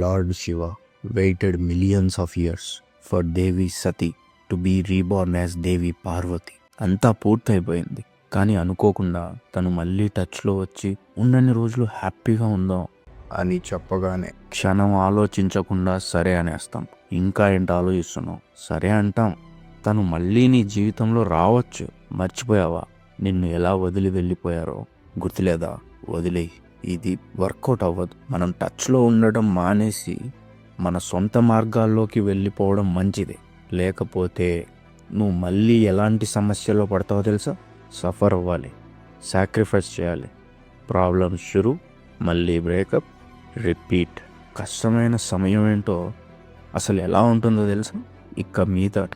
Lord Shiva waited millions of years for Devi Sati to be reborn as Devi Parvati అంతా పూర్తయిపోయింది. కానీ అనుకోకుండా తను మళ్ళీ టచ్లో వచ్చి ఉన్నన్ని రోజులు హ్యాపీగా ఉందాం అని చెప్పగానే క్షణం ఆలోచించకుండా సరే అనేస్తాం. ఇంకా ఏంటి ఆలోచిస్తున్నాం సరే అంటాం. తను మళ్ళీ నీ జీవితంలో రావచ్చు. మర్చిపోయావా? నిన్ను ఎలా వదిలి వెళ్ళిపోయారో? గుర్తులేదా? వదిలేయి. ఇది వర్కౌట్ అవ్వదు. మనం టచ్లో ఉండడం మానేసి మన సొంత మార్గాల్లోకి వెళ్ళిపోవడం మంచిది. లేకపోతే నువ్వు మళ్ళీ ఎలాంటి సమస్యలో పడతావో తెలుసా? సఫర్ అవ్వాలి. సాక్రిఫైస్ చేయాలి. ప్రాబ్లమ్స్ షురు. మళ్ళీ బ్రేకప్. రిపీట్. కష్టమైన సమయం ఏంటో అసలు ఎలా ఉంటుందో తెలుసా? ఇక మీదట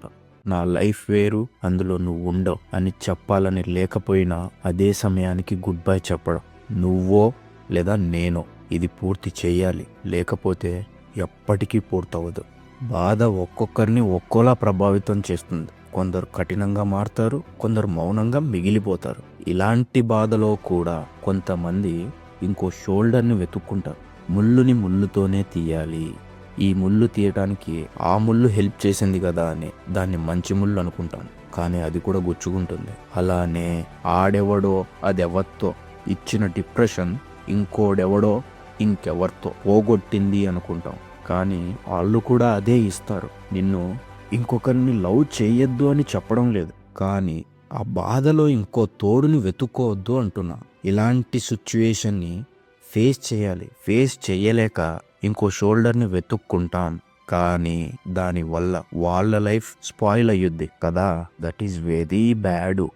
నా లైఫ్ వేరు అందులో నువ్వు ఉండవు అని చెప్పాలని లేకపోయినా అదే సమయానికి గుడ్ బై చెప్పడం. నువ్వో లేదా నేను ఇది పూర్తి చేయాలి. లేకపోతే ఎప్పటికీ పూర్తవదు బాధ ఒక్కొక్కరిని ఒక్కోలా ప్రభావితం చేస్తుంది. కొందరు కఠినంగా మారుతారు కొందరు మౌనంగా మిగిలిపోతారు. ఇలాంటి బాధలో కూడా కొంతమంది ఇంకో షోల్డర్ని వెతుక్కుంటారు. ముళ్ళుని ముళ్ళుతోనే తీయాలి. ఈ ముళ్ళు తీయటానికి ఆ ముళ్ళు హెల్ప్ చేసింది కదా అని దాన్ని మంచి ముళ్ళు అనుకుంటాం కానీ అది కూడా గుచ్చుకుంటుంది. అలానే ఆడెవడో అదెవరితో ఇచ్చిన డిప్రెషన్ ఇంకోడెవడో ఇంకెవరితో పోగొట్టింది అనుకుంటాం. కానీ వాళ్ళు కూడా అదే ఇస్తారు. నిన్ను ఇంకొకరిని లవ్ చేయొద్దు అని చెప్పడం లేదు. కానీ ఆ బాధలో ఇంకో తోడుని వెతుక్కోవద్దు అంటున్నా. ఇలాంటి సిచ్యువేషన్ని ఫేస్ చేయాలి. ఫేస్ చేయలేక ఇంకో షోల్డర్ని వెతుక్కుంటాం. కానీ దానివల్ల వాళ్ళ లైఫ్ స్పాయిల్ అయ్యుద్ది కదా. That is very bad.